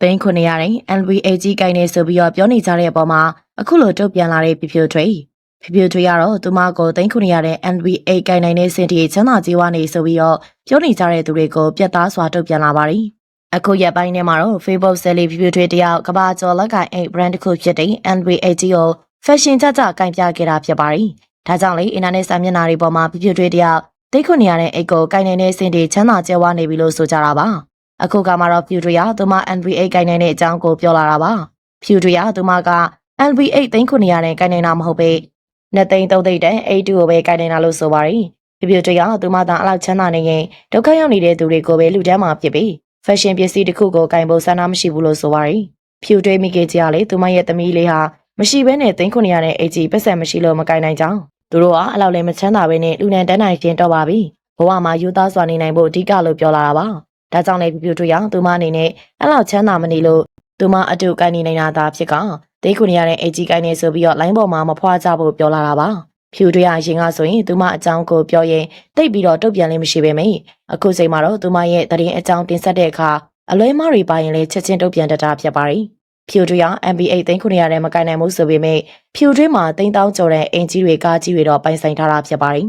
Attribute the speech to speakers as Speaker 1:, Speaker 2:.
Speaker 1: သိန်း900ရင် NBA ကြီးကိုင်းနေဆိုပြီးတော့ပြောနေကြတဲ့အပေါ်မှာအခုလိုတုတ်ပြန်လာတဲ့ပြပြထွေပြပြထွေကတော့သူမကိုသိန်း900တဲ့ NBA ကိုင်းနိုင်တဲ့စင်တီချမ်းသာကြီးဝါနေဆိုပြီးတော့ပြောနေကြတဲ့သူတွေကိုပြတ်သားစွာတုတ်ပြန်လာပါတယ်အခုရက်ပိုင်းထဲမှာတော့ Facebook ဆယ်လီပြပြထွေတယောက်ကဘာကျော်လက်ကိုင်အိတ် brand တစ်ခုဖြစ်တဲ့ NBA ကြီးကို fashion ကြကြကင်ပြခဲ့တာဖြစ်ပါတယ်ဒါကြောင့်လေအင်တာနက်စာမျက်နှာတွေပေါ်မှာပြပြထွေတယောက်သိန်း900တဲ့အိတ်ကိုကိုင်းနိုင်တဲ့စင်တီချမ်းသာကျဲဝါနေပြီလို့ဆိုကြတာပါ အခုကမှတော့ဖြူတရသူမ NBA ကိုင်နိုင်တဲ့အကြောင်းကိုပြောလာတာပါဖြူတရသူမက NBA သိန်း900နဲ့ကိုင်နိုင်တာမဟုတ်ပေနှစ်သိန်းသုံးသိန်းတန်82ကိုပဲကိုင်နိုင်တာလို့ဆိုပါတယ်ဖြူဖြူတရသူမသာအလောက်ချမ်းသာနေရင်ဒုက္ခရောက်နေတဲ့သူတွေကိုပဲလူတန်းမှာဖြစ်ပြီး fashion ပစ္စည်းတစ်ခုကိုကိုင်ဖို့ဆန္ဒမရှိဘူးလို့ဆိုပါတယ်ဖြူတွေးမိကေကြီးကလေသူမရဲ့သမီးလေးဟာမရှိဘဲနဲ့သိန်း900နဲ့အကြီးပတ်စံမရှိလို့မကိုင်နိုင်ကြောင်းသူတို့ကအလောက်လည်းမချမ်းသာဘဲနဲ့လူနန်တန်းနိုင်ခြင်းတော့ပါပြီဘဝမှာယူသားစွာနေနိုင်ဖို့အဓိကလို့ပြောလာတာပါ ဒါကြောင့်လည်းပြပြတွေ့ရသူမအနေနဲ့အဲ့လောက်ချမ်းသာမနေလို့သူမအတူကိုင်းနေနေတာသာဖြစ်ကဒေးခုနေရတဲ့အကြီးကိုင်းနေဆိုပြီးတော့လိုင်းပေါ်မှာမဖွာကြဖို့ပြောလာတာပါဖြူတွေ့ရရင်ကဆိုရင်သူမအကြောင်းကိုပြောရင်တိတ်ပြီးတော့တုတ်ပြန်လေးမရှိပေမယ့်အခုချိန်မှာတော့သူမရဲ့တရင်အကြောင်းတင်ဆက်တဲ့အခါအလွဲမားတွေပါရင်လည်းချက်ချင်းတုတ်ပြန်တတ်တာဖြစ်ပါရီဖြူတွေ့ရ NBA သိန်းခုနေရတဲ့မကိုင်းနိုင်မှုဆိုပေမဲ့ဖြူတွေ့မှာသိန်းတောင်းကျော်တဲ့အင်ကြီးတွေကားကြီးတွေတော့ပိုင်ဆိုင်ထားတာဖြစ်ပါရီ